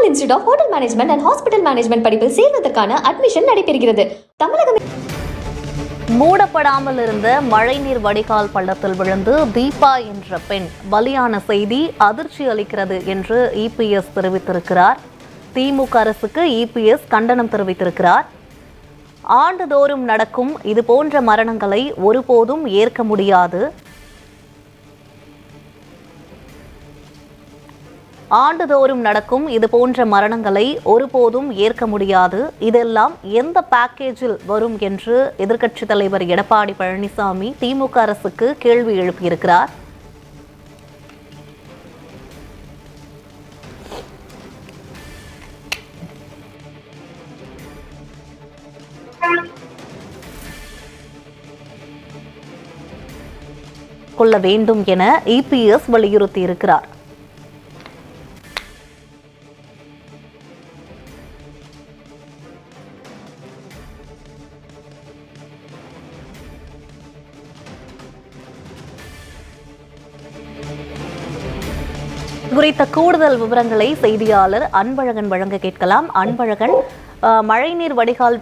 Perumal institute of hotel management and hospital management படிப்பில் சேர்வதற்கான admission நடைபெறுகிறது. தமிழகம் மூடப்படாமல் இருந்த மழைநீர் வடிகால் பள்ளத்தில் விழுந்து தீபா என்ற பெண் பலியான செய்தி அதிர்ச்சி அளிக்கிறது என்று இபிஎஸ் தெரிவித்திருக்கிறார். திமுக அரசுக்கு இபிஎஸ் கண்டனம் தெரிவித்திருக்கிறார். ஆண்டுதோறும் நடக்கும் இது போன்ற மரணங்களை ஒருபோதும் ஏற்க முடியாது. ஆண்டுதோறும் நடக்கும் இது போன்ற மரணங்களை ஒருபோதும் ஏற்க முடியாது. இதெல்லாம் எந்த பேக்கேஜில் வரும் என்று எதிர்க்கட்சித் தலைவர் எடப்பாடி பழனிசாமி திமுக அரசுக்கு கேள்வி எழுப்பியிருக்கிறார். கொள்ள வேண்டும் என இபிஎஸ் வலியுறுத்தியிருக்கிறார். குறித்த கூடுதல் விவரங்களை செய்தியாளர் அன்பழகன் வழங்க கேட்கலாம். அன்பழகன் மழைநீர் வடிகால்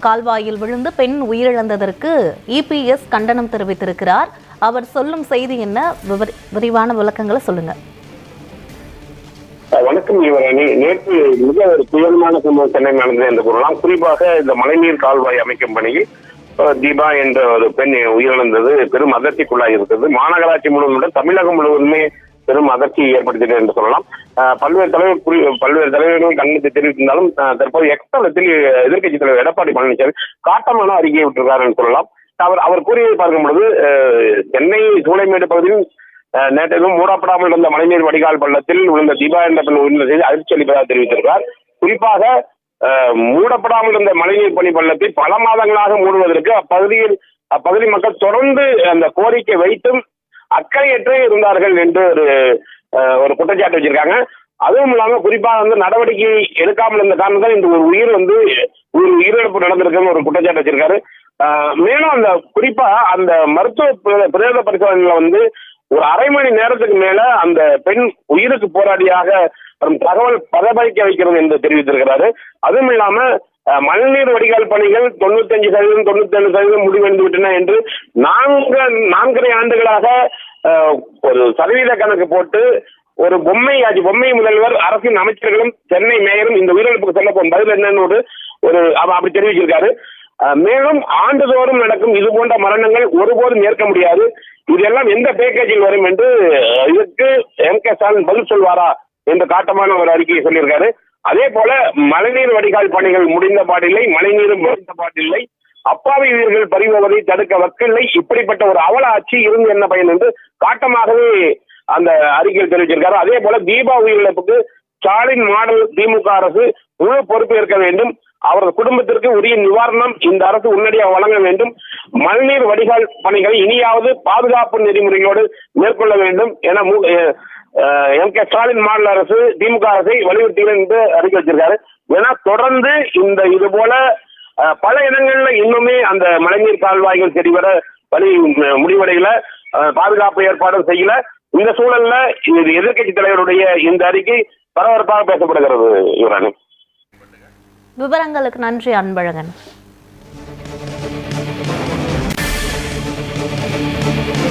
கால்வாயில் விழுந்து பெண் உயிரிழந்ததற்கு இபிஎஸ் கண்டனம் தெரிவித்திருக்கிறார். அவர் சொல்லும் செய்தி என்ன? விவரி- விரிவான விளக்கங்களை சொல்லுங்க. வணக்கம் யுவராணி நேற்று மிக ஒரு துயரமான சம்பவம் சென்னை நடந்தது என்று கூறலாம். குறிப்பாக இந்த மழைநீர் கால்வாய் அமைக்கும் பணியில் தீபா என்ற ஒரு பெண் உயிரிழந்தது. பெரும் அதிர்ச்சிக்குள்ளாகி இருக்கிறது. மாநகராட்சி முழுவதும் தமிழகம் முழுவதுமே பெரும் அதிர்ச்சியை ஏற்படுத்தியது என்று சொல்லலாம். பல்வேறு தலைவர் குறி- பல்வேறு தலைவர்கள் கண்டனத்தை தெரிவித்திருந்தாலும் தற்போது எக்ஸ்தலத்தில் எதிர்க்கட்சி தலைவர் எடப்பாடி பழனிசாமி காட்டமான அறிக்கையை விட்டிருக்கார் என்று சொல்லலாம். அவர் அவர் கூறியதை பார்க்கும் பொழுது சென்னை சூளைமேடு பகுதியில் நேற்றையும் மூடப்படாமல் இருந்த மழைநீர் வடிகால் பள்ளத்தில் விழுந்த தீபா என்ற பெண் உயிரிழந்த செய்தி அதிர்ச்சி அளிப்பதாக தெரிவித்திருக்கிறார். குறிப்பாக மூடப்படாமல் இருந்த மழைநீர் பணி பள்ளத்தை பல மாதங்களாக மூடுவதற்கு அப்பகுதியில் அப்பகுதி மக்கள் தொடர்ந்து அந்த கோரிக்கை வைத்தும் அக்கறையற்றே இருந்தார்கள் என்று ஒரு ஒரு குற்றச்சாட்டு வச்சிருக்காங்க. அதுவும் இல்லாம குறிப்பாக வந்து நடவடிக்கை எடுக்காமல் இருந்த காரணத்தால் இந்த ஒரு உயிர் வந்து ஒரு உயிரிழப்பு நடந்திருக்குன்னு ஒரு குற்றச்சாட்டு வச்சிருக்காரு. மேலும் அந்த குறிப்பா அந்த மருத்துவ பிரேத பரிசோதனையில வந்து ஒரு அரை மணி நேரத்துக்கு மேல அந்த பெண் உயிருக்கு போராடியாக வரும் தகவல் பரபரிக்க வைக்கிறது என்று தெரிவித்திருக்கிறாரு. அதுவும் இல்லாம மழைநீர் வடிகால் பணிகள் தொண்ணூத்தஞ்சு சதவீதம் தொண்ணூத்தேழு சதவீதம் முடிவடைந்து விட்டன என்று நான்கு நான்கரை ஆண்டுகளாக ஒரு சதவீத கணக்கு போட்டு ஒரு பொம்மை ஆட்சி பொம்மை முதல்வர் அரசின் அமைச்சர்களும் சென்னை மேயரும் இந்த உயிரிழப்புக்கு சொல்ல போகும் பதில் என்னன்னு ஒரு ஒரு அப்படி தெரிவிச்சிருக்காரு. மேலும் ஆண்டுதோறும் நடக்கும் இது போன்ற மரணங்கள் ஒருபோதும் ஏற்க முடியாது. இதெல்லாம் எந்த பேக்கேஜில் வரும் என்று அஹ், இதற்கு எம் கே ஸ்டாலின் பதில் சொல்வாரா என்று காட்டமான ஒரு அறிக்கையை சொல்லியிருக்காரு. அதே போல மழைநீர் வடிகால் பணிகள் முடிந்த பாடில்லை மழைநீரும் முடிந்த பாடில்லை. அப்பாவி உயிர்கள் பறிபோவதை தடுக்க வக்கில்லை. இப்படிப்பட்ட ஒரு அவல ஆட்சி இருந்து என்ன பயன் என்று காட்டமாகவே அந்த அறிக்கையில் தெரிவிச்சிருக்காரு. அதே போல தீபா உயிரிழப்புக்கு ஸ்டாலின் மாடல் திமுக அரசு முழு பொறுப்பேற்க வேண்டும். அவரது குடும்பத்திற்கு உரிய நிவாரணம் இந்த அரசு உடனடியாக வழங்க வேண்டும். மழைநீர் வடிகால் பணிகளை இனியாவது பாதுகாப்பு நெறிமுறைகளோடு மேற்கொள்ள வேண்டும் என எம் கே ஸ்டாலின் மாநில அரசு திமுக அரசை வலியுறுத்துகிறேன் என்று அறிக்கை வச்சிருக்காரு. ஏன்னா தொடர்ந்து இந்த இது போல பல இடங்கள்ல இன்னுமே அந்த மழைநீர் கால்வாய்கள் சரிவர வழி முடிவடையில. முடிவடையல பாதுகாப்பு ஏற்பாடும் செய்யல. இந்த சூழல்ல இது எதிர்க்கட்சி தலைவருடைய இந்த அறிக்கை பரபரப்பாக பேசப்படுகிறது யுவராணி. விவரங்களுக்கு நன்றி அன்பழகன்.